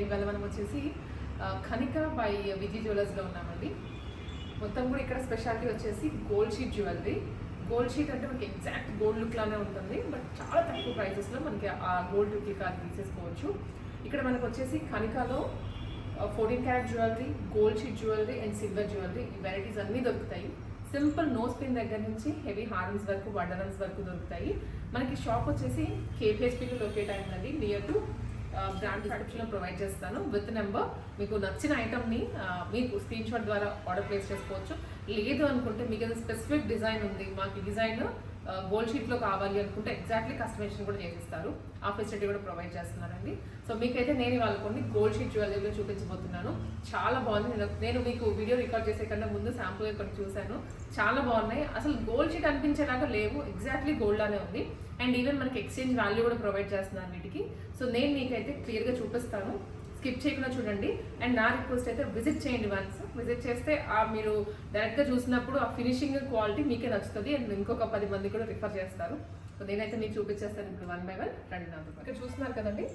ఇవాళ మనం వచ్చేసి కనిక బై విజయ్ జ్యువెలర్స్లో ఉన్నామండి. మొత్తం కూడా ఇక్కడ స్పెషాలిటీ వచ్చేసి gold sheet jewellery. Gold sheet అంటే మనకి ఎగ్జాక్ట్ గోల్డ్ లుక్ లానే ఉంటుంది బట్ చాలా తక్కువ ప్రైసెస్లో మనకి ఆ గోల్డ్ రిప్లికా తీసేసుకోవచ్చు. ఇక్కడ మనకు వచ్చేసి ఖనికాలో fourteen carat jewellery gold sheet jewellery and silver jewellery ఈ వెరైటీస్ అన్నీ దొరుకుతాయి. సింపుల్ నోస్ పిన్ దగ్గర నుంచి హెవీ హార్న్స్ వరకు వడ్డరన్స్ వరకు దొరుకుతాయి. మనకి షాప్ వచ్చేసి కేపీహెచ్పీలో లొకేట్ అయిందండి నియర్ టు బ్రాండ్లో ప్రొవైడ్ చేస్తాను. విత్ నెంబర్ మీకు నచ్చిన ఐటమ్ని మీకు స్క్రీన్ షాట్ ద్వారా ఆర్డర్ ప్లేస్ చేసుకోవచ్చు. లేదు అనుకుంటే మీకు ఏదైనా స్పెసిఫిక్ డిజైన్ ఉంది మాకు డిజైన్ గోల్డ్ షీట్లో కావాలి అనుకుంటే ఎగ్జాక్ట్లీ కస్టమైజేషన్ కూడా చేసిస్తారు. ఆ ఫెసిలిటీ కూడా ప్రొవైడ్ చేస్తున్నారండి. సో మీకైతే నేను ఇవాళ కొన్ని గోల్డ్ షీట్ జ్యువెలరీలో చూపించబోతున్నాను. చాలా బాగుంది. నేను నేను మీకు వీడియో రికార్డ్ చేసే కన్నా ముందు శాంపుల్ కొన్ని చూశాను. చాలా బాగున్నాయి. అసలు గోల్డ్ షీట్ అనిపించేలాగా లేవు. ఎగ్జాక్ట్లీ గోల్డ్ లానే ఉంది. అండ్ ఈవెన్ మనకి ఎక్స్చేంజ్ వాల్యూ కూడా ప్రొవైడ్ చేస్తున్నారు వీటికి. సో నేను మీకైతే క్లియర్గా చూపిస్తాను. స్కిప్ చేయకుండా చూడండి. అండ్ నా రిక్వెస్ట్ అయితే విజిట్ చేయండి వన్స్. విజిట్ చేస్తే ఆ మీరు డైరెక్ట్గా చూసినప్పుడు ఆ ఫినిషింగ్ క్వాలిటీ మీకే నచ్చుతుంది. అండ్ ఇంకొక పది మంది కూడా రిఫర్ చేస్తారు. సో నేనైతే మీకు చూపించేస్తాను ఇప్పుడు వన్ బై వన్. రెండు నాలుగు ఇక్కడ చూస్తున్నారు కదండి.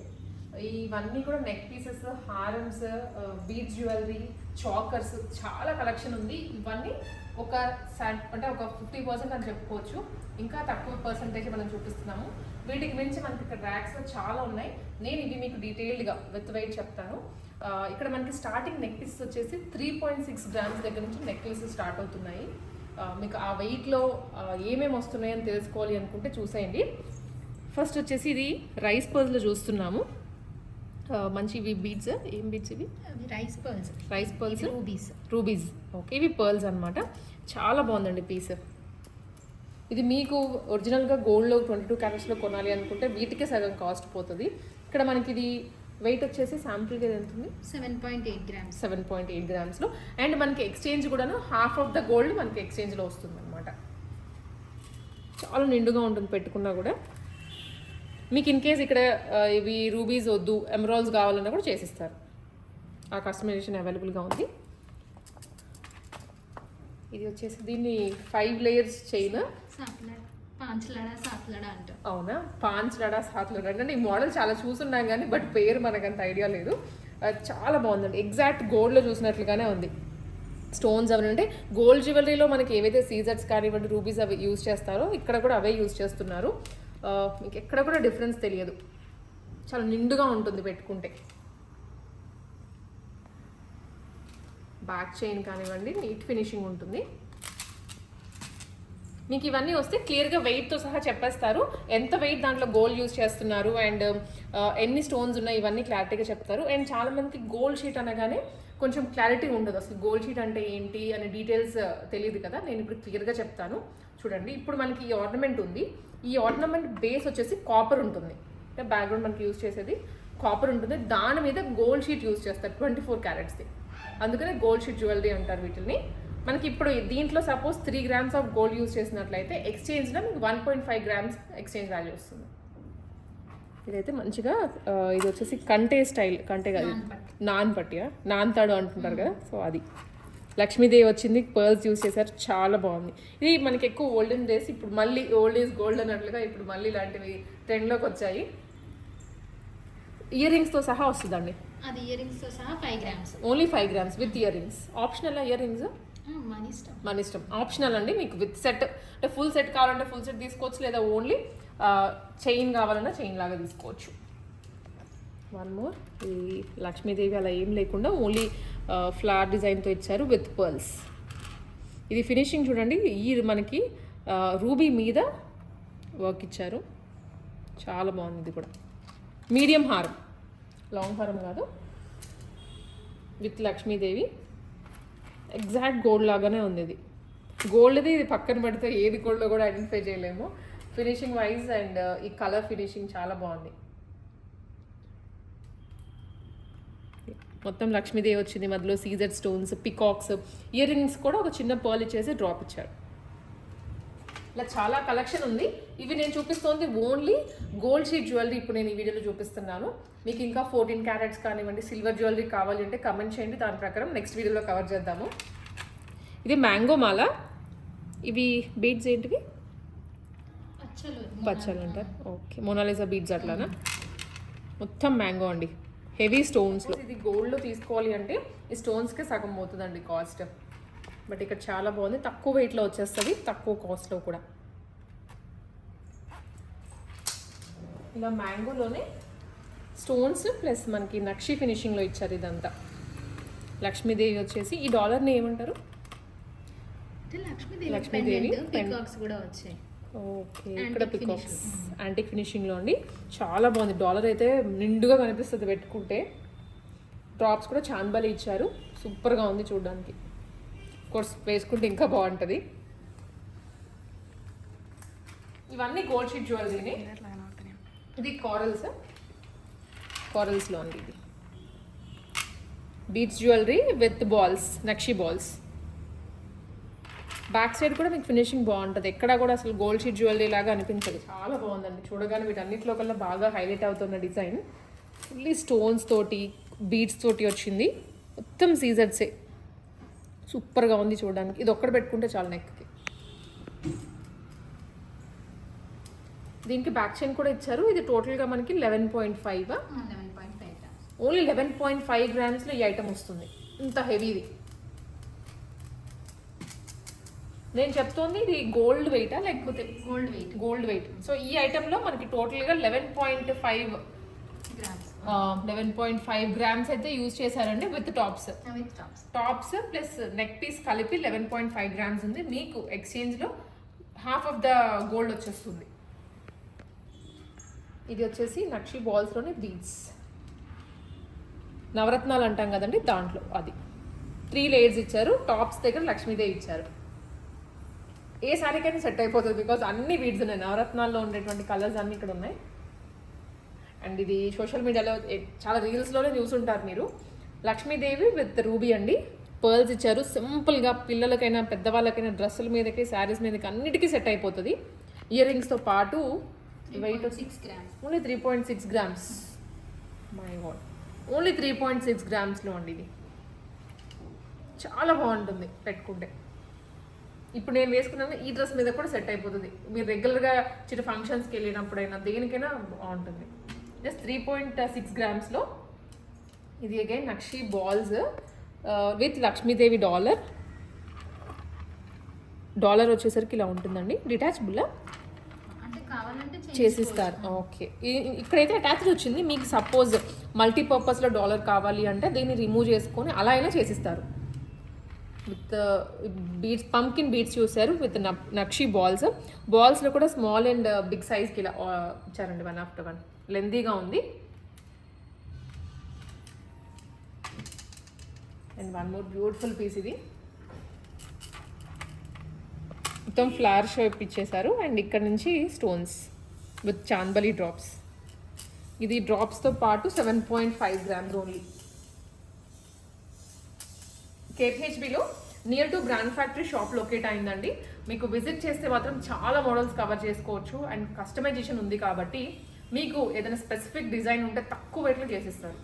ఇవన్నీ కూడా నెక్ పీసెస్ హారమ్స్ బీచ్ జ్యువెలరీ చాకర్స్ చాలా కలెక్షన్ ఉంది. ఇవన్నీ ఒక అంటే ఒక ఫిఫ్టీ పర్సెంట్ అని చెప్పుకోవచ్చు. ఇంకా తక్కువ పర్సంటేజ్ మనం చూపిస్తున్నాము. వీటికి మించి మనకి ఇక్కడ ర్యాక్స్ చాలా ఉన్నాయి. నేను ఇవి మీకు డీటెయిల్డ్గా విత్ వెయిట్ చెప్తాను. ఇక్కడ మనకి స్టార్టింగ్ నెక్ పీసెస్ వచ్చేసి త్రీ పాయింట్ సిక్స్ గ్రామ్స్ దగ్గర నుంచి నెక్ పీసెస్ స్టార్ట్ అవుతున్నాయి మీకు ఆ వెయిట్లో ఏమేమి వస్తున్నాయని తెలుసుకోవాలి అనుకుంటే చూసేయండి. ఫస్ట్ వచ్చేసి ఇది రైస్ పర్స్లో చూస్తున్నాము. మంచి ఇవి బీడ్స్ ఏం బీడ్స్ ఇవి? Rice pearls rice pearls rubies rubies okay ఇవి పర్ల్స్ అన్నమాట. చాలా బాగుందండి పీస్ ఇది మీకు ఒరిజినల్గా గోల్డ్లో ట్వంటీ టూ క్యారెట్స్లో కొనాలి అనుకుంటే వీటికే సగం కాస్ట్ పోతుంది. ఇక్కడ మనకి ఇది వెయిట్ వచ్చేసి శాంపుల్గా ఎంత ఉంది seven point eight grams seven point eight గ్రామ్స్లో and మనకి ఎక్స్చేంజ్ కూడాను హాఫ్ ఆఫ్ ద గోల్డ్ మనకి ఎక్స్చేంజ్లో వస్తుంది అనమాట చాలా నిండుగా ఉంటుంది పెట్టుకున్నా కూడా. మీకు ఇన్ కేస్ ఇక్కడ ఇవి రూబీస్ వద్దు ఎమరాల్స్ కావాలన్నా కూడా చేసిస్తారు. ఆ కస్టమైజేషన్ అవైలబుల్గా ఉంది. ఇది వచ్చేసి దీన్ని ఫైవ్ లేయర్స్ చైన్ అవునా పాంచ్ లడా సాత్ లడా అంటే ఈ మోడల్ చాలా చూసున్నాం కానీ బట్ పేరు మనకు అంత ఐడియా లేదు. చాలా బాగుందండి. ఎగ్జాక్ట్ గోల్డ్లో చూసినట్లుగానే ఉంది. స్టోన్స్ అవి అంటే గోల్డ్ జ్యువెలరీలో మనకి ఏవైతే సీజర్స్ కానివ్వండి రూబీస్ అవి యూజ్ చేస్తారో ఇక్కడ కూడా అవే యూజ్ చేస్తున్నారు. మీకు ఎక్కడ కూడా డిఫరెన్స్ తెలియదు. చాలా నిండుగా ఉంటుంది పెట్టుకుంటే. బ్యాక్ చైన్ కానివ్వండి నీట్ ఫినిషింగ్ ఉంటుంది. మీకు ఇవన్నీ వస్తే క్లియర్గా వెయిట్తో సహా చెప్పేస్తారు. ఎంత వెయిట్ దాంట్లో గోల్డ్ యూస్ చేస్తున్నారు అండ్ ఎన్ని స్టోన్స్ ఉన్నాయి ఇవన్నీ క్లారిటీగా చెప్తారు. అండ్ చాలామందికి గోల్డ్ షీట్ అనగానే కొంచెం క్లారిటీ ఉండదు. అసలు గోల్డ్ షీట్ అంటే ఏంటి అనే డీటెయిల్స్ తెలియదు కదా. నేను ఇప్పుడు క్లియర్గా చెప్తాను. చూడండి ఇప్పుడు మనకి ఈ ఆర్నమెంట్ ఉంది. ఈ ఆర్నమెంట్ బేస్ వచ్చేసి కాపర్ ఉంటుంది. అంటే బ్యాక్గ్రౌండ్ మనకి యూస్ చేసేది కాపర్ ఉంటుంది. దాని మీద గోల్డ్ షీట్ యూస్ చేస్తారు. ట్వంటీ ఫోర్ క్యారెట్స్ది అందుకనే గోల్డ్ షీట్ జ్యువెలరీ అంటారు వీటిని మనకి ఇప్పుడు దీంట్లో suppose three grams of gold use చేసినట్లయితే ఎక్స్చేంజ్లో మీకు one point five grams exchange value వస్తుంది. ఇదైతే మంచిగా ఇది వచ్చేసి కంటే స్టైల్ కంటే కాదు నాన్ పట్టు. నాన్ పట్టియా? నాన్ తాడు అంటుంటారు కదా సో అది. లక్ష్మీదేవి వచ్చింది పర్ల్స్ యూస్ చేశారు చాలా బాగుంది. ఇది మనకి ఎక్కువ ఓల్డెన్ డేస్ ఇప్పుడు మళ్ళీ ఓల్డ్ ఈజ్ గోల్డ్ అన్నట్లుగా ఇప్పుడు మళ్ళీ ఇలాంటివి ట్రెండ్లోకి వచ్చాయి. ఇయర్ రింగ్స్తో సహా వస్తుందండి. అది ఇయర్ రింగ్స్తో సహా five grams. Only five grams with ear rings optional ear rings మన ఇష్టం మన ఇష్టం ఆప్షనల్ అండి మీకు విత్ సెట్. అంటే ఫుల్ సెట్ కావాలంటే ఫుల్ సెట్ తీసుకోవచ్చు లేదా ఓన్లీ చైన్ కావాలన్నా చైన్ లాగా తీసుకోవచ్చు. One more. ఈ లక్ష్మీదేవి అలా ఏం లేకుండా ఓన్లీ ఫ్లవర్ డిజైన్తో ఇచ్చారు విత్ పర్ల్స్. ఇది ఫినిషింగ్ చూడండి ఈ మనకి రూబీ మీద వర్క్ ఇచ్చారు. చాలా బాగుంది ఇది కూడా. మీడియం హారం. లాంగ్ హారం కాదు. విత్ లక్ష్మీదేవి. ఎగ్జాక్ట్ గోల్డ్ లాగానే ఉంది ఇది. గోల్డ్ది ఇది పక్కన పెడితే ఏది గోల్డ్లో కూడా ఐడెంటిఫై చేయలేము. ఫినిషింగ్ వైజ్ అండ్ uh, ఈ కలర్ ఫినిషింగ్ చాలా బాగుంది. మొత్తం లక్ష్మీదేవి వచ్చింది. మధ్యలో సీజర్ స్టోన్స్ పికాక్స్ ఇయర్ రింగ్స్ కూడా ఒక చిన్న పర్ల్ ఇచ్చేసి డ్రాప్ ఇచ్చారు. ఇలా చాలా కలెక్షన్ ఉంది. ఇవి నేను చూపిస్తోంది ఓన్లీ గోల్డ్ షీట్ జ్యువెలరీ ఇప్పుడు నేను ఈ వీడియోలో చూపిస్తున్నాను. మీకు ఇంకా ఫోర్టీన్ క్యారెట్స్ కానివ్వండి సిల్వర్ జ్యువెలరీ కావాలి అంటే కమెంట్ చేయండి. దాని ప్రకారం నెక్స్ట్ వీడియోలో కవర్ చేద్దాము. ఇది మ్యాంగో మాల. ఇవి బీడ్స్ ఏంటివి? పచ్చలు అంటారు ఓకే మోనాలిసా బీడ్స్ అట్లానా? మొత్తం మ్యాంగో అండి. హెవీ స్టోన్స్లో ఇది గోల్డ్లో తీసుకోవాలి అంటే ఈ స్టోన్స్కే సగం పోతుందండి కాస్ట్ బట్ ఇక్కడ చాలా బాగుంది. తక్కువ వెయిట్లో వచ్చేస్తుంది. తక్కువ కాస్ట్లో కూడా. ఇలా మ్యాంగోలోనే స్టోన్స్ ప్లస్ మనకి నక్షి ఫినిషింగ్లో ఇచ్చారు ఇదంతా. లక్ష్మీదేవి వచ్చేసి ఈ డాలర్ని ఏమంటారు? లక్ష్మీదేవి కూడా వచ్చాయి. ఓకే ఇక్కడ పికాక్స్. యాంటిక్ ఫినిషింగ్లో అండి. చాలా బాగుంది. డాలర్ అయితే నిండుగా కనిపిస్తుంది పెట్టుకుంటే. డ్రాప్స్ కూడా చాందబాలి ఇచ్చారు. సూపర్గా ఉంది చూడడానికి. కోర్స్ వేసుకుంటే ఇంకా బాగుంటుంది. ఇవన్నీ గోల్డ్ షీట్ జ్యువెలరీని ఇది కారల్స్ కారల్స్లో ఉంది ఇది. బీట్స్ జ్యువెలరీ విత్ బాల్స్ నక్షి బాల్స్ బ్యాక్ సైడ్ కూడా మీకు ఫినిషింగ్ బాగుంటుంది. ఎక్కడ కూడా అసలు గోల్డ్ షీట్ జ్యువెలరీ లాగా అనిపించదు. చాలా బాగుందండి. చూడగానే వీటన్నిటిలో కల్లా బాగా హైలైట్ అవుతున్న డిజైన్ ఫుల్లీ స్టోన్స్ తోటి బీడ్స్ తోటి వచ్చింది. మొత్తం సీజర్సే సూపర్గా ఉంది చూడడానికి. ఇది ఒక్కడ పెట్టుకుంటే చాలా నెక్కి దీనికి బ్యాక్ చైన్ కూడా ఇచ్చారు. ఇది టోటల్గా మనకి eleven point five only eleven point five గ్రామ్స్లో ఈ ఐటమ్ వస్తుంది. ఇంత హెవీది నేను చెప్తోంది ఇది గోల్డ్ వెయిటా లేకపోతే gold weight gold weight so ఈ ఐటెంలో మనకి టోటల్గా eleven point five eleven point five grams అయితే యూజ్ చేశారండి with tops. Tops. Plus neck piece కలిపి లెవెన్ పాయింట్ ఫైవ్ గ్రామ్స్ ఉంది. మీకు ఎక్స్చేంజ్లో హాఫ్ ఆఫ్ ద గోల్డ్ వచ్చేస్తుంది. ఇది వచ్చేసి నక్షి బాల్స్లోనే బీడ్స్. నవరత్నాలు అంటాం కదండి దాంట్లో అది. త్రీ లేయర్స్ ఇచ్చారు టాప్స్ దగ్గర లక్ష్మీదేవి ఇచ్చారు. ఏ శారీకైనా సెట్ అయిపోతుంది బికాజ్ అన్ని బీడ్స్ ఉన్నాయి. నవరత్నాల్లో ఉండేటువంటి కలర్స్ అన్ని ఇక్కడ ఉన్నాయి. అండ్ ఇది సోషల్ మీడియాలో చాలా రీల్స్లోనే చూసుంటారు మీరు. లక్ష్మీదేవి విత్ రూబీ అండి. పర్ల్స్ ఇచ్చారు. సింపుల్గా పిల్లలకైనా పెద్దవాళ్ళకైనా డ్రెస్సుల మీదకి శారీస్ మీదకి అన్నిటికీ సెట్ అయిపోతుంది. ఇయర్ రింగ్స్తో పాటు weight six grams only three point six grams my god only three point six గ్రామ్స్లో అండి ఇది. చాలా బాగుంటుంది పెట్టుకుంటే. ఇప్పుడు నేను వేసుకున్నాను ఈ డ్రెస్ మీద కూడా సెట్ అయిపోతుంది. మీరు రెగ్యులర్గా చిన్న ఫంక్షన్స్కి వెళ్ళినప్పుడైనా దేనికైనా బాగుంటుంది. జస్ట్ త్రీ పాయింట్ సిక్స్ గ్రామ్స్లో ఇది again nakshi balls with Lakshmidevi dollar dollar వచ్చేసరికి ఇలా ఉంటుందండి. డిటాచబుల్ అంటే కావాలంటే చేసిస్తారు. ఓకే. ఇక్కడైతే అటాచ్డ్ వచ్చింది. మీకు సపోజ్ మల్టీపర్పస్లో డాలర్ కావాలి అంటే దీన్ని రిమూవ్ చేసుకొని అలా అయినా చేసిస్తారు. విత్ బీడ్స్ పంకిన్ బీడ్స్ చూసారు విత్ నక్షి బాల్స్ బాల్స్లో కూడా స్మాల్ అండ్ బిగ్ సైజ్కి ఇలా ఆ, ఇచ్చారండి వన్ ఆఫ్టర్ వన్ లెందీగా ఉంది. And one more beautiful piece ఇది. మొత్తం ఫ్లవర్ షేప్ ఇచ్చేసారు అండ్ ఇక్కడ నుంచి స్టోన్స్ విత్ చాందబలి డ్రాప్స్ ఇది డ్రాప్స్తో పాటు seven point five grams only కేపిహెచ్బిలో near to brand factory shop locate అయిందండి. మీకు విజిట్ చేస్తే మాత్రం చాలా మోడల్స్ కవర్ చేసుకోవచ్చు. అండ్ కస్టమైజేషన్ ఉంది కాబట్టి మీకు ఏదైనా స్పెసిఫిక్ డిజైన్ ఉంటే తక్కువ వెయిట్లో చేసిస్తారు.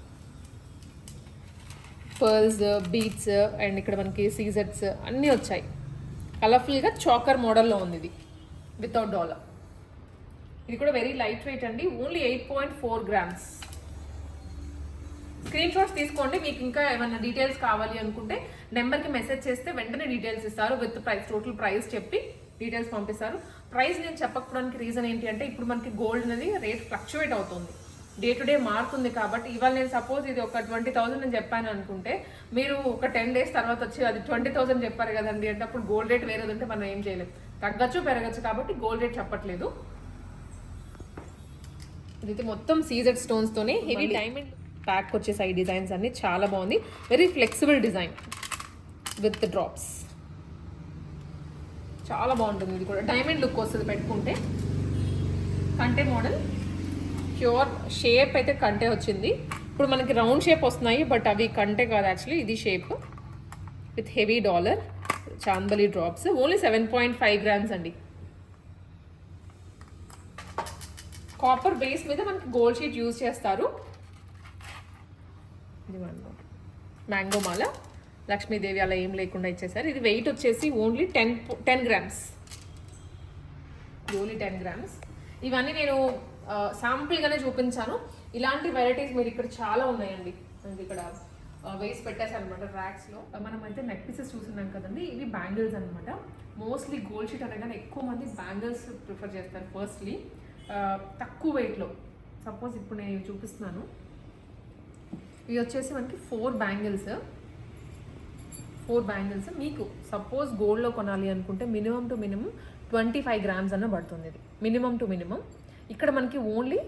పర్ల్స్ బీట్స్ అండ్ ఇక్కడ మనకి సీజెట్స్ అన్నీ వచ్చాయి. కలర్ఫుల్గా చాకర్ మోడల్లో ఉంది ఇది వితౌట్ డాలర్ ఇది కూడా వెరీ లైట్ వెయిట్ అండి only eight point four grams screen shots తీసుకోండి మీకు ఇంకా ఏమైనా డీటెయిల్స్ కావాలి అనుకుంటే నెంబర్కి మెసేజ్ చేస్తే వెంటనే డీటెయిల్స్ ఇస్తారు విత్ ప్రైస్ టోటల్ ప్రైస్ చెప్పి డీటెయిల్స్ పంపిస్తారు. ప్రైస్ నేను చెప్పకపోవడానికి రీజన్ ఏంటి అంటే ఇప్పుడు మనకి గోల్డ్ అనేది రేట్ ఫ్లక్చువేట్ అవుతుంది. డే టు డే మారుతుంది కాబట్టి ఇవాళ నేను సపోజ్ ఇది ఒక ట్వంటీ థౌసండ్ నేను చెప్పాను అనుకుంటే మీరు ఒక టెన్ డేస్ తర్వాత వచ్చి అది ట్వంటీ థౌసండ్ చెప్పారు కదండి అంటే అప్పుడు గోల్డ్ రేట్ వేరేది ఉంటే మనం ఏం చేయలేం. తగ్గచ్చు పెరగచ్చు కాబట్టి గోల్డ్ రేట్ చెప్పట్లేదు. ఇదైతే మొత్తం సీజెడ్ స్టోన్స్ తోనే హెవీ డైమండ్ ప్యాక్ వచ్చే సైడ్ డిజైన్స్ అన్ని. చాలా బాగుంది. Very flexible design with drops చాలా బాగుంటుంది ఇది కూడా. డైమండ్ లుక్ వస్తుంది పెట్టుకుంటే. కంటే మోడల్ ప్యూర్ షేప్ అయితే కంటే వచ్చింది. ఇప్పుడు మనకి రౌండ్ షేప్ వస్తున్నాయి బట్ అవి కంటే కాదు యాక్చువల్లీ ఇది shape with heavy dollar చాందలి drops only seven point five grams అండి. కాపర్ బేస్ మీద మనకి గోల్డ్ షీట్ యూజ్ చేస్తారు. ఇది మ్యాంగో మాల. లక్ష్మీదేవి అలా ఏం లేకుండా ఇచ్చేసారు ఇది వెయిట్ వచ్చేసి only ten ten grams only ten grams ఇవన్నీ నేను శాంపుల్గానే చూపించాను. ఇలాంటి వెరైటీస్ మీరు ఇక్కడ చాలా ఉన్నాయండి. మనకి ఇక్కడ వేసి పెట్టేసి అనమాట ర్యాక్స్లో మనం అయితే నెక్ పీసెస్ చూస్తున్నాం కదండి. ఇవి బ్యాంగిల్స్ అనమాట మోస్ట్లీ గోల్డ్ షీట్ అనగానే ఎక్కువ మంది బ్యాంగిల్స్ ప్రిఫర్ చేస్తారు ఫస్ట్లీ తక్కువ వెయిట్లో సపోజ్ ఇప్పుడు నేను చూపిస్తున్నాను. ఇవి వచ్చేసి మనకి ఫోర్ బ్యాంగిల్స్ ఫోర్ బ్యాంగిల్స్ మీకు సపోజ్ గోల్డ్లో కొనాలి అనుకుంటే minimum to minimum twenty five grams అన్న పడుతుంది ఇది. మినిమం టు మినిమం ఇక్కడ మనకి ఓన్లీ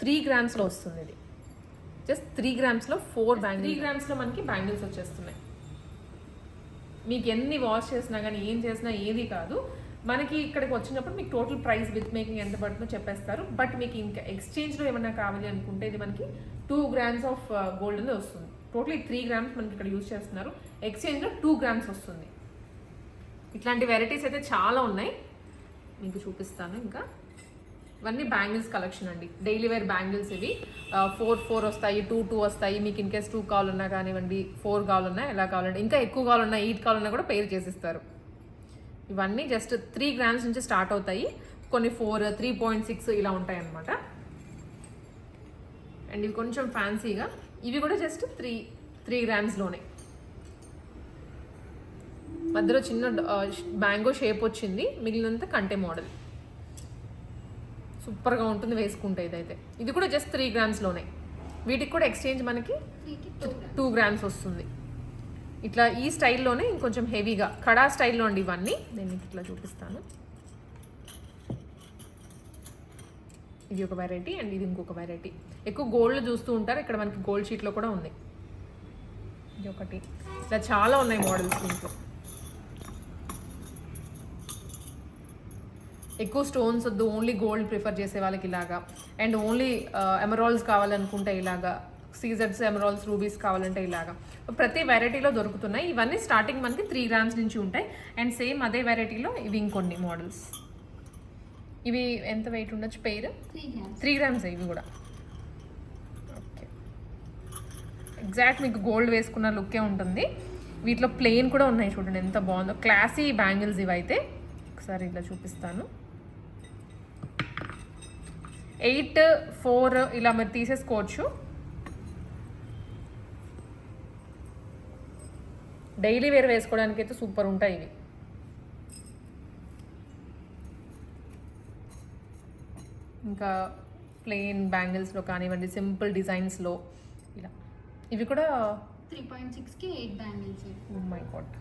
త్రీ గ్రామ్స్లో వస్తుంది ఇది. జస్ట్ త్రీ గ్రామ్స్లో ఫోర్ బ్యాంగిల్ త్రీ గ్రామ్స్లో మనకి బ్యాంగిల్స్ వచ్చేస్తున్నాయి. మీకు ఎన్ని వాష్ చేసినా కానీ ఏం చేసినా ఏది కాదు. మనకి ఇక్కడికి వచ్చినప్పుడు మీకు టోటల్ ప్రైస్ విత్ మేకింగ్ ఎంత పడుతుందో చెప్పేస్తారు. బట్ మీకు ఇంకా ఎక్స్చేంజ్లో ఏమన్నా కావాలి అనుకుంటే ఇది మనకి టూ గ్రామ్స్ ఆఫ్ గోల్డ్ అనేది వస్తుంది. టోటలీ త్రీ గ్రామ్స్ మనకి ఇక్కడ యూజ్ చేస్తున్నారు. ఎక్స్చేంజ్లో టూ గ్రామ్స్ వస్తుంది. ఇట్లాంటి వెరైటీస్ అయితే చాలా ఉన్నాయి. మీకు చూపిస్తాను ఇంకా. ఇవన్నీ బ్యాంగిల్స్ కలెక్షన్ అండి. డైలీ వేర్ బ్యాంగిల్స్ ఇవి. ఫోర్ ఫోర్ వస్తాయి టూ టూ వస్తాయి. మీకు ఇన్ కేస్ టూ కావాలన్నా కానివ్వండి ఫోర్ కావాలన్నా ఎలా కావాలంటే ఇంకా ఎక్కువ కావాలన్నా ఎయిట్ కావాలన్నా కూడా పేర్ చేసిస్తారు. ఇవన్నీ జస్ట్ త్రీ గ్రామ్స్ నుంచి స్టార్ట్ అవుతాయి. కొన్ని ఫోర్ త్రీ పాయింట్ సిక్స్ ఇలా ఉంటాయి అన్నమాట అండ్ ఇవి కొంచెం ఫ్యాన్సీగా ఇవి కూడా జస్ట్ త్రీ త్రీ గ్రామ్స్లోనే మధ్యలో చిన్న మ్యాంగో షేప్ వచ్చింది మిగిలినంత కంటే మోడల్. సూపర్గా ఉంటుంది వేసుకుంటే ఇదైతే. ఇది కూడా జస్ట్ త్రీ గ్రామ్స్లోనే వీటికి కూడా ఎక్స్చేంజ్ మనకి త్రీకి టూ గ్రామ్స్ టూ గ్రామ్స్ వస్తుంది. ఇట్లా ఈ స్టైల్లోనే ఇంకొంచెం హెవీగా కడా స్టైల్లో అండి ఇవన్నీ. నేను మీకు ఇట్లా చూపిస్తాను. ఇది ఒక వెరైటీ అండ్ ఇది ఇంకొక వెరైటీ ఎక్కువ గోల్డ్ చూస్తూ ఉంటారు. ఇక్కడ మనకి గోల్డ్ షీట్లో కూడా ఉంది. ఇది ఒకటి ఇట్లా చాలా ఉన్నాయి మోడల్స్ దీంట్లో. ఎక్కువ స్టోన్స్ వద్దు ఓన్లీ గోల్డ్ ప్రిఫర్ చేసే వాళ్ళకి ఇలాగా. అండ్ ఓన్లీ ఎమరాల్స్ కావాలనుకుంటే ఇలాగా. సీజర్స్ ఎమరాల్స్ రూబీస్ కావాలంటే ఇలాగా. ప్రతి వెరైటీలో దొరుకుతున్నాయి. ఇవన్నీ స్టార్టింగ్ మనకి త్రీ గ్రామ్స్ నుంచి ఉంటాయి. అండ్ సేమ్ అదే వెరైటీలో ఇవి ఇంకొన్ని మోడల్స్ ఇవి ఎంత వెయిట్ ఉండొచ్చు? పేరు? త్రీ గ్రామ్స్ ఇవి కూడా ఓకే ఎగ్జాక్ట్ మీకు గోల్డ్ వేసుకున్న లుక్కే ఉంటుంది. వీటిలో ప్లెయిన్ కూడా ఉన్నాయి చూడండి ఎంత బాగుందో. క్లాసీ బ్యాంగిల్స్ ఇవైతే. ఒకసారి ఇలా చూపిస్తాను. ఎయిట్ ఫోర్ ఇలా మీరు తీసేసుకోవచ్చు. డైలీ వేర్ వేసుకోవడానికి అయితే సూపర్ ఉంటాయి ఇవి. ఇంకా ప్లెయిన్ బ్యాంగిల్స్లో కానివ్వండి సింపుల్ డిజైన్స్లో ఇవి కూడా త్రీ పాయింట్ సిక్స్కి ఎయిట్ బ్యాంగిల్స్ మై గాడ్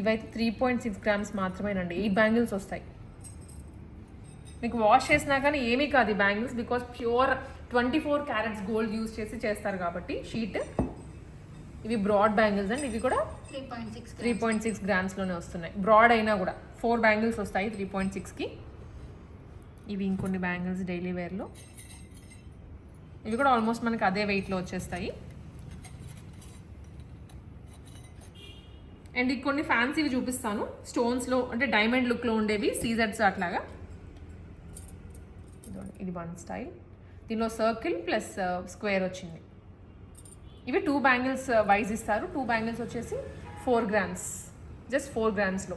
ఇవైతే త్రీ పాయింట్ సిక్స్ గ్రామ్స్ మాత్రమేనండి. ఎయిట్ బ్యాంగిల్స్ వస్తాయి. మీకు వాష్ చేసినా కానీ ఏమీ కాదు ఈ bangles because pure twenty four carats gold use చేసి చేస్తారు కాబట్టి షీట్. ఇవి బ్రాడ్ బ్యాంగిల్స్ అండ్ ఇవి కూడా three point six three point six గ్రామ్స్లోనే వస్తున్నాయి. బ్రాడ్ అయినా కూడా ఫోర్ బ్యాంగిల్స్ వస్తాయి త్రీ పాయింట్ సిక్స్కి ఇవి ఇంకొన్ని బ్యాంగిల్స్ డైలీ వేర్లో. ఇవి కూడా ఆల్మోస్ట్ మనకి అదే వెయిట్లో వచ్చేస్తాయి. అండ్ కొన్ని ఫ్యాన్సీవి చూపిస్తాను. స్టోన్స్లో అంటే డైమండ్ లుక్లో ఉండేవి సీజర్స్ అట్లాగా. ఇది వన్ స్టైల్. దీనిలో సర్కిల్ ప్లస్ స్క్వేర్ వచ్చింది. ఇవి టూ బ్యాంగిల్స్ వైజ్ ఇస్తారు. టూ బ్యాంగిల్స్ వచ్చేసి ఫోర్ గ్రామ్స్. జస్ట్ ఫోర్ గ్రామ్స్లో.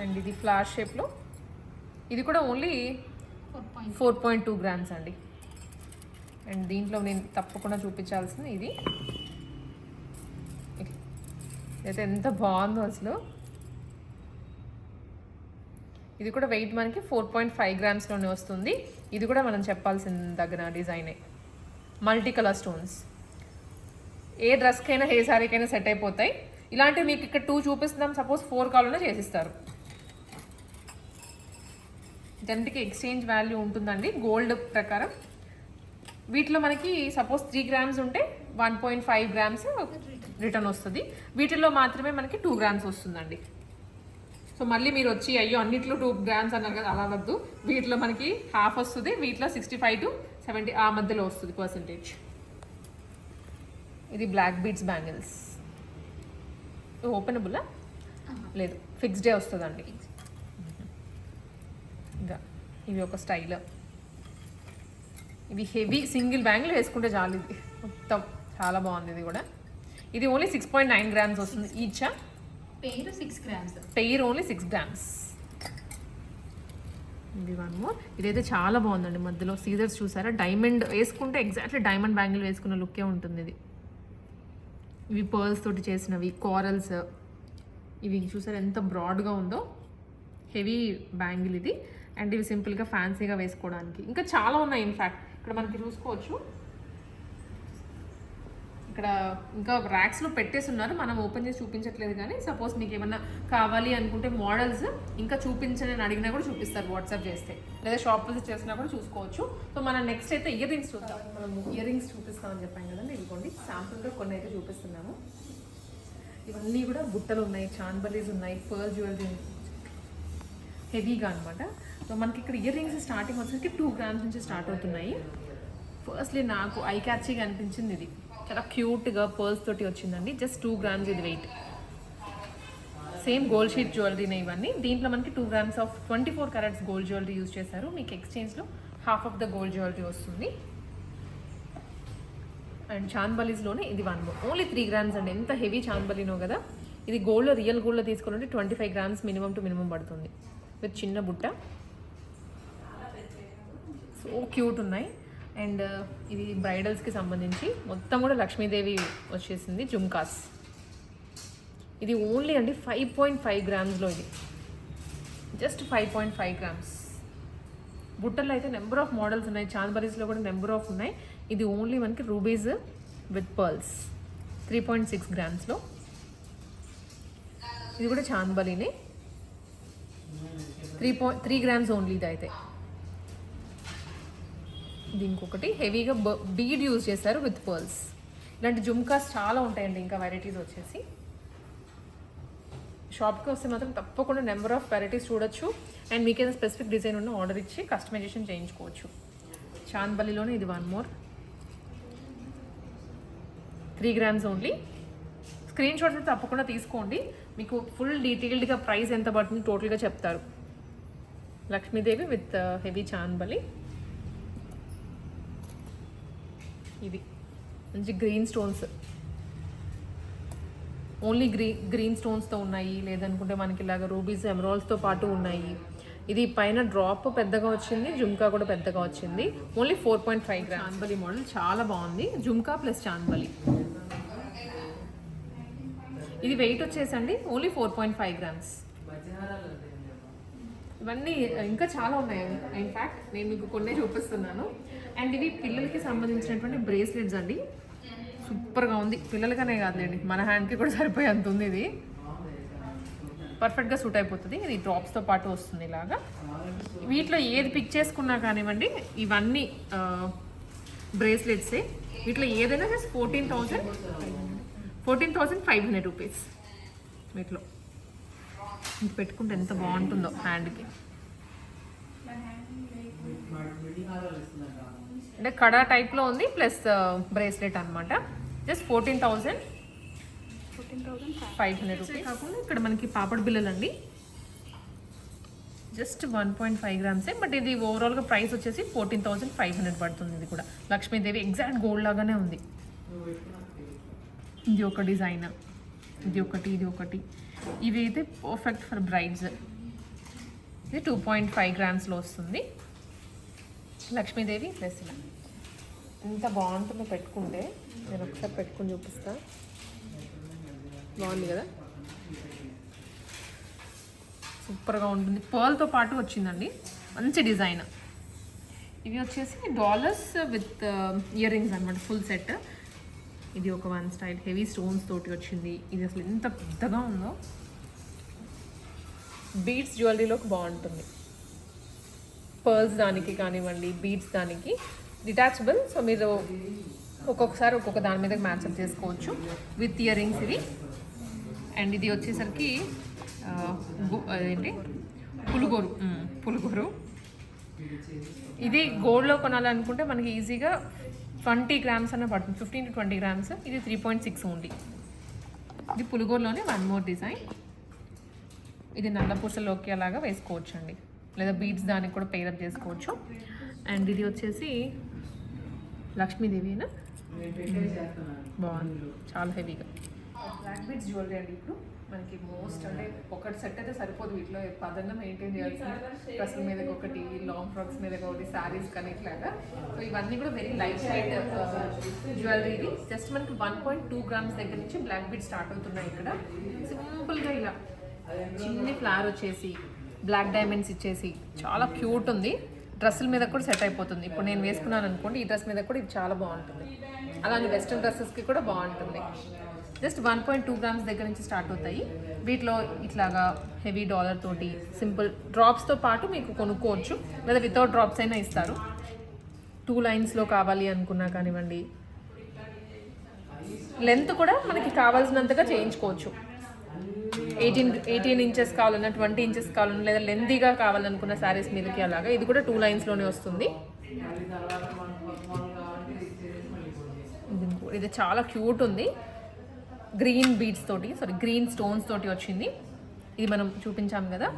అండ్ ఇది ఫ్లవర్ షేప్లో. ఇది కూడా only four point four point two grams అండి. అండ్ దీంట్లో నేను తప్పకుండా చూపించాల్సింది ఇది. అయితే ఎంత బాగుందో అసలు. ఇది కూడా వెయిట్ మనకి ఫోర్ పాయింట్ ఫైవ్ గ్రామ్స్లోనే వస్తుంది. ఇది కూడా మనం చెప్పాల్సిన దగ్గర డిజైనే. మల్టీ కలర్ స్టోన్స్ ఏ డ్రెస్కైనా ఏ శారీకైనా సెట్ అయిపోతాయి. ఇలాంటివి మీకు ఇక్కడ టూ చూపిస్తున్నాం. సపోజ్ ఫోర్ కాల్లోనే చేసిస్తారు. జంటికి ఎక్స్చేంజ్ వాల్యూ ఉంటుందండి. గోల్డ్ ప్రకారం. వీటిలో మనకి సపోజ్ త్రీ గ్రామ్స్ ఉంటే one point five grams return వస్తుంది. వీటిల్లో మాత్రమే మనకి టూ గ్రామ్స్ వస్తుందండి. సో మళ్ళీ మీరు వచ్చి అయ్యో అన్నిట్లో టూ గ్రామ్స్ అన్నారు కదా అలా వద్దు. వీటిలో మనకి హాఫ్ వస్తుంది వీటిలో సిక్స్టీ ఫైవ్ టు సెవెంటీ ఆ మధ్యలో వస్తుంది పర్సంటేజ్ ఇది బ్లాక్ బీట్స్ బ్యాంగిల్స్ ఓపెనబుల్లా లేదు ఫిక్స్డే వస్తుందండి. ఇంకా ఇవి ఒక స్టైల్. ఇవి హెవీ సింగిల్ బ్యాంగిల్ వేసుకుంటే చాలు ఇది. మొత్తం చాలా బాగుంది ఇది కూడా. ఇది only six point nine grams వస్తుంది. Each pair six grams pair only six grams ఇది వన్ మోర్ ఇదైతే చాలా బాగుందండి మధ్యలో. సీజర్స్ చూసారా? డైమండ్ వేసుకుంటే ఎగ్జాక్ట్లీ డైమండ్ బ్యాంగిల్ వేసుకున్న లుక్కే ఉంటుంది ఇది. ఇవి పర్ల్స్ తోటి చేసినవి కోరల్స్ ఇవి చూసారా ఎంత బ్రాడ్గా ఉందో? హెవీ బ్యాంగిల్ ఇది. అండ్ ఇవి సింపుల్గా ఫ్యాన్సీగా వేసుకోవడానికి. ఇంకా చాలా ఉన్నాయి ఇన్ఫ్యాక్ట్ ఇక్కడ మనకి చూసుకోవచ్చు. ఇక్కడ ఇంకా ర్యాక్స్లో పెట్టేసి ఉన్నారు. మనం ఓపెన్ చేసి చూపించట్లేదు కానీ సపోజ్ మీకు ఏమన్నా కావాలి అనుకుంటే మోడల్స్ ఇంకా చూపించని అడిగినా కూడా చూపిస్తారు వాట్సాప్ చేస్తే. లేదా షాప్ విజిట్ చేసినా కూడా చూసుకోవచ్చు. సో మనం నెక్స్ట్ అయితే ఇయర్ రింగ్స్ చూద్దాం. మనం ఇయర్ రింగ్స్ చూపిస్తామని చెప్పాం కదండి ఇదిగోండి. శాంపుల్గా కొన్ని అయితే చూపిస్తున్నాము. ఇవన్నీ కూడా బుట్టలు ఉన్నాయి చాన్బలీస్ ఉన్నాయి పర్ల్ జ్యువెలరీ హెవీగా అనమాట సో మనకి ఇక్కడ ఇయర్ రింగ్స్ స్టార్టింగ్ వచ్చేసరికి టూ గ్రామ్స్ నుంచి స్టార్ట్ అవుతున్నాయి. ఫస్ట్లీ నాకు ఐ క్యాచ్గా అనిపించింది ఇది. చాలా క్యూట్గా పర్ల్స్ తోటి వచ్చిందండి. జస్ట్ టూ గ్రామ్స్ ఇది వెయిట్ సేమ్ గోల్డ్ షీట్ జ్యువెలరీనే ఇవన్నీ. దీంట్లో మనకి two grams of twenty four carats gold jewellery use చేశారు. మీకు ఎక్స్చేంజ్లో half of the gold jewellery వస్తుంది. అండ్ చాందబలీస్లోనే ఇది వన్ ఓన్లీ త్రీ గ్రామ్స్ అండి. ఎంత హెవీ చాందబలీనో కదా? ఇది గోల్డ్లో రియల్ గోల్డ్లో తీసుకోవాలంటే twenty five grams minimum to minimum పడుతుంది. విత్ చిన్న బుట్ట. సో క్యూట్ ఉన్నాయి. అండ్ uh, ఇది బ్రైడల్స్కి సంబంధించి మొత్తం కూడా లక్ష్మీదేవి వచ్చేసింది జుమ్కాస్. ఇది ఓన్లీ అండి ఫైవ్ పాయింట్ ఫైవ్ గ్రామ్స్లో ఇది. Just five point five grams బుట్టల్లో అయితే నెంబర్ ఆఫ్ మోడల్స్ ఉన్నాయి. చాందబరీస్లో కూడా నెంబర్ ఆఫ్ ఉన్నాయి. ఇది ఓన్లీ మనకి rubies with pearls three point six గ్రామ్స్లో ఇది కూడా చాందబలీనే three point three grams only ఇది అయితే. ఇది ఇంకొకటి హెవీగా బీడ్ యూజ్ చేశారు విత్ పర్ల్స్. ఇలాంటి జుమ్కాస్ చాలా ఉంటాయండి ఇంకా వెరైటీస్ వచ్చేసి. షాప్కి వస్తే మాత్రం తప్పకుండా నెంబర్ ఆఫ్ వెరైటీస్ చూడొచ్చు. అండ్ మీకు ఏదైనా స్పెసిఫిక్ డిజైన్ ఉన్న ఆర్డర్ ఇచ్చి కస్టమైజేషన్ చేయించుకోవచ్చు. చాందబలిలోనే ఇది one more. Three grams only. Screen shots తప్పకుండా తీసుకోండి. మీకు ఫుల్ డీటెయిల్డ్గా ప్రైస్ ఎంత పడుతుంది టోటల్గా చెప్తారు. Lakshmidevi with uh, heavy Chandbali ఇది మంచి గ్రీన్ స్టోన్స్ ఓన్లీ గ్రీ గ్రీన్ స్టోన్స్తో ఉన్నాయి. లేదనుకుంటే మనకి ఇలాగ రూబీస్ ఎమరాల్స్తో పాటు ఉన్నాయి. ఇది పైన డ్రాప్ పెద్దగా వచ్చింది జుమ్కా కూడా పెద్దగా వచ్చింది. Only four point five gram chandbali model చాలా బాగుంది. జుమ్కా ప్లస్ చాందబలి ఇది వెయిట్ వచ్చేసండి. Only four point five grams ఇవన్నీ ఇంకా చాలా ఉన్నాయి. ఇన్ఫ్యాక్ట్ నేను మీకు కొన్ని చూపిస్తున్నాను. అండ్ ఇవి పిల్లలకి సంబంధించినటువంటి బ్రేస్లెట్స్ అండి. సూపర్గా ఉంది. పిల్లలకనే కాదులేండి మన హ్యాండ్కి కూడా సరిపోయే అంత ఉంది ఇది. పర్ఫెక్ట్గా సూట్ అయిపోతుంది. ఇది డ్రాప్స్తో పాటు వస్తుంది ఇలాగా. వీటిలో ఏది పిక్ చేసుకున్నా కానివ్వండి ఇవన్నీ బ్రేస్లెట్సే వీటిలో ఏదైనా just fourteen thousand fourteen thousand five hundred rupees వీటిలో. ఇది పెట్టుకుంటే ఎంత బాగుంటుందో హ్యాండ్కి. అంటే కడా టైప్లో ఉంది ప్లస్ బ్రేస్లెట్ అన్నమాట. Just fourteen thousand fourteen thousand five five hundred rupees కాకుండా ఇక్కడ మనకి పాపడ్ బిల్లలు అండి జస్ట్ వన్ పాయింట్ ఫైవ్ గ్రామ్సే బట్ ఇది ఓవరాల్గా ప్రైస్ వచ్చేసి ఫోర్టీన్ థౌసండ్ ఫైవ్ హండ్రెడ్ పడుతుంది ఇది కూడా. లక్ష్మీదేవి ఎగ్జాక్ట్ గోల్డ్ లాగానే ఉంది. ఇది ఒక డిజైన్ ఇది ఒకటి ఇది ఒకటి. ఇవి అయితే పర్ఫెక్ట్ ఫర్ బ్రైడ్స్ ఇది టూ పాయింట్ ఫైవ్ గ్రామ్స్లో వస్తుంది. లక్ష్మీదేవి ప్లస్ ఇలా. ఎంత బాగుంటుందో పెట్టుకుంటే నేను ఒకసారి పెట్టుకుని చూపిస్తా. బాగుంది కదా? సూపర్గా ఉంటుంది. పర్ల్తో పాటు వచ్చిందండి. మంచి డిజైన్. ఇవి వచ్చేసి డాలర్స్ విత్ ఇయర్ రింగ్స్ అనమాట ఫుల్ సెట్. ఇది ఒక వన్ స్టైల్. హెవీ స్టోన్స్ తోటి వచ్చింది. ఇది అసలు ఎంత పెద్దగా ఉందో. బీడ్స్ జ్యువెలరీలోకి బాగుంటుంది. పర్ల్స్ దానికి కానివ్వండి బీడ్స్ దానికి. డిటాచబుల్ సో మీరు ఒక్కొక్కసారి ఒక్కొక్క దాని మీద మ్యాచ్అప్ చేసుకోవచ్చు విత్ ఇయర్ రింగ్స్ ఇవి. అండ్ ఇది వచ్చేసరికి ఏంటి పులిగోరు అదేంటి? పులుగోరు. పులుగోరు. ఇది గోల్డ్లో కొనాలనుకుంటే మనకి ఈజీగా ట్వంటీ గ్రామ్స్ అన్న పడుతుంది. ఫిఫ్టీన్ టు ట్వంటీ గ్రామ్స్ ఇది త్రీ పాయింట్ సిక్స్ ఉంది ఇది పులుగోరులోనే వన్ మోర్ డిజైన్ ఇది నల్ల పూసలోకి అలాగా వేసుకోవచ్చు అండి లేదా బీడ్స్ దానికి కూడా పేరప్ చేసుకోవచ్చు. అండ్ ఇది వచ్చేసి లక్ష్మీదేవినా బాగుంది. చాలా హెవీగా. బ్లాక్ బీడ్స్ జ్యువెలరీ అండి ఇప్పుడు. మనకి మోస్ట్ అంటే ఒకటి సెట్ అయితే సరిపోదు వీటిలో. పదంగా మెయింటైన్ చేయాల్సిన డ్రెస్సుల మీద ఒకటి లాంగ్ ఫ్రాక్స్ మీద ఒకటి శారీస్ కానీ ఇట్లాగా. సో ఇవన్నీ కూడా వెరీ లైట్ వెయిట్ జ్యువెలరీ ఇది జస్ట్ మనకి వన్ పాయింట్ టూ గ్రామ్స్ దగ్గర నుంచి బ్లాక్ బీడ్ స్టార్ట్ అవుతున్నాయి ఇక్కడ. సింపుల్గా ఇలా. చిన్ని ఫ్లవర్ వచ్చేసి బ్లాక్ డైమండ్స్ ఇచ్చేసి చాలా క్యూట్ ఉంది. డ్రెస్సుల మీద కూడా సెట్ అయిపోతుంది. ఇప్పుడు నేను వేసుకున్నాను అనుకోండి ఈ డ్రెస్ మీద కూడా ఇది చాలా బాగుంటుంది. అలాగే వెస్ట్రన్ డ్రెస్సెస్కి కూడా బాగుంటుంది. Just one point two grams దగ్గర నుంచి స్టార్ట్ అవుతాయి. వీటిలో ఇట్లాగా హెవీ డాలర్ తోటి సింపుల్ డ్రాప్స్తో పాటు మీకు కొనుక్కోవచ్చు. లేదా వితౌట్ డ్రాప్స్ అయినా ఇస్తారు. టూ లైన్స్లో కావాలి అనుకున్నా కానివ్వండి. లెంత్ కూడా మనకి కావాల్సినంతగా చేయించుకోవచ్చు. ఎయిటీన్ ఎయిటీన్ ఇంచెస్ కావాలన్నా ట్వంటీ ఇంచెస్ కావాలన్నా లేదా లెందీగా కావాలనుకున్న శారీస్ మీదకి అలాగా. ఇది కూడా టూ లైన్స్లోనే వస్తుంది. ఇది చాలా క్యూట్ ఉంది. గ్రీన్ బీడ్స్ తోటి సారీ గ్రీన్ స్టోన్స్ తోటి వచ్చింది. ఇది మనం చూపించాం కదా.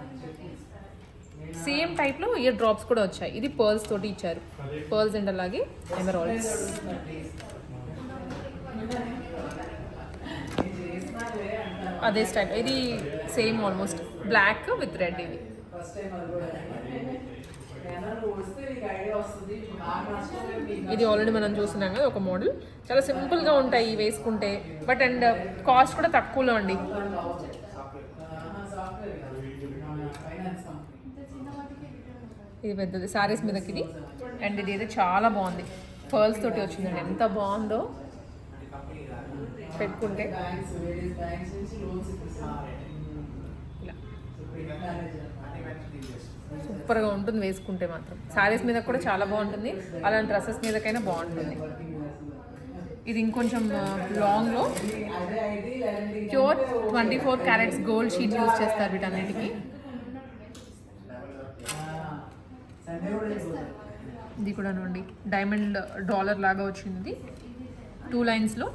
సేమ్ టైప్లో ఇయర్ డ్రాప్స్ కూడా వచ్చాయి. ఇది పర్ల్స్ తోటి ఇచ్చారు. పర్ల్స్ అండ్ అలాగే ఎమరాల్స్ అదే స్టైల్. ఇది same almost black with red ఇది. ఇది ఆల్రెడీ మనం చూసినాం కదా ఒక మోడల్ చాలా సింపుల్గా ఉంటాయి వేసుకుంటే. బట్ అండ్ కాస్ట్ కూడా తక్కువలో అండి. ఇది పెద్దది. సారీస్ మీదకి ఇది. అండ్ ఇది అయితే చాలా బాగుంది. పర్ల్స్ తోటి వచ్చిందండి. ఎంత బాగుందో. పెట్టుకుంటే. సూపర్గా ఉంటుంది వేసుకుంటే మాత్రం. శారీస్ మీద కూడా చాలా బాగుంటుంది. అలాంటి డ్రెస్సెస్ మీదకైనా బాగుంటుంది. ఇది ఇంకొంచెం లాంగ్లో pure twenty four carats gold sheet use చేస్తారు వీటన్నిటికి. ఇది కూడా నుండి డైమండ్ డాలర్ లాగా వచ్చింది. టూ లైన్స్లో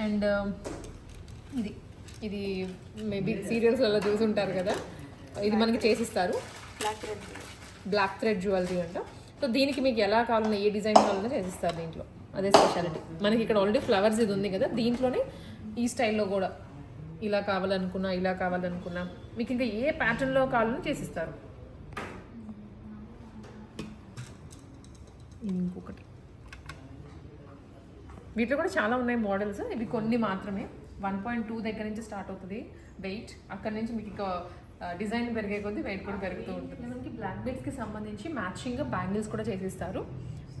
అండ్ um, ఇది ఇది మేబీ సీరియల్స్లలో చూసుంటారు కదా. ఇది మనకి చేసిస్తారు. Black red black thread jewellery అంట. సో దీనికి మీకు ఎలా కావాలన్నా ఏ డిజైన్ కావాలన్నా చేసిస్తారు దీంట్లో. అదే స్పెషాలిటీ మనకి ఇక్కడ ఆల్రెడీ ఫ్లవర్స్ ఇది ఉంది కదా. దీంట్లోనే ఈ స్టైల్లో కూడా ఇలా కావాలనుకున్నా ఇలా కావాలనుకున్నా మీకు ఇంకా ఏ ప్యాటర్న్లో కావాలన్నా చేసిస్తారు. ఇంకొకటి. వీటిలో కూడా చాలా ఉన్నాయి మోడల్స్. ఇవి కొన్ని మాత్రమే. వన్ పాయింట్ టూ దగ్గర నుంచి స్టార్ట్ అవుతుంది వెయిట్. అక్కడ నుంచి మీకు ఇంకా డిజైన్ పెరిగే కొద్దీ వెయిట్ కూడా పెరుగుతూ ఉంటుంది. మనకి బ్లాక్ బీడ్స్కి సంబంధించి మ్యాచింగ్గా బ్యాంగిల్స్ కూడా చేసిస్తారు.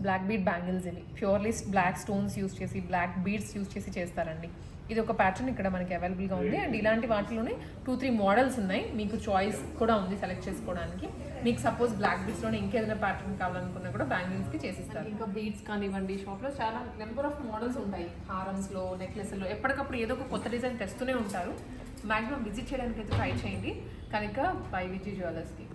బ్లాక్ బీడ్ బ్యాంగిల్స్ ఇవి. ప్యూర్లీ బ్లాక్ స్టోన్స్ యూస్ చేసి బ్లాక్ బీడ్స్ యూస్ చేసి చేస్తారండి. ఇది ఒక ప్యాటర్న్ ఇక్కడ మనకి అవైలబుల్గా ఉంది. అండ్ ఇలాంటి వాటిలోనే టూ త్రీ మోడల్స్ ఉన్నాయి. మీకు చాయిస్ కూడా ఉంది సెలెక్ట్ చేసుకోవడానికి. మీకు సపోజ్ బ్లాక్ బీడ్స్లోనే ఇంకేదైనా ప్యాటర్న్ కావాలనుకున్నా కూడా బ్యాంగిల్స్కి చేసిస్తారు. ఇంకా బీడ్స్ కానివ్వండి షాప్లో చాలా నెంబర్ ఆఫ్ మోడల్స్ ఉంటాయి. హారమ్స్లో నెక్లెస్లో ఎప్పటికప్పుడు ఏదో ఒక కొత్త డిజైన్ తెస్తూనే ఉంటారు. మాక్సిమం విజిట్ చేయడానికి అయితే ట్రై చేయండి. కనుక బై విజయ్ జ్యువెలర్స్కి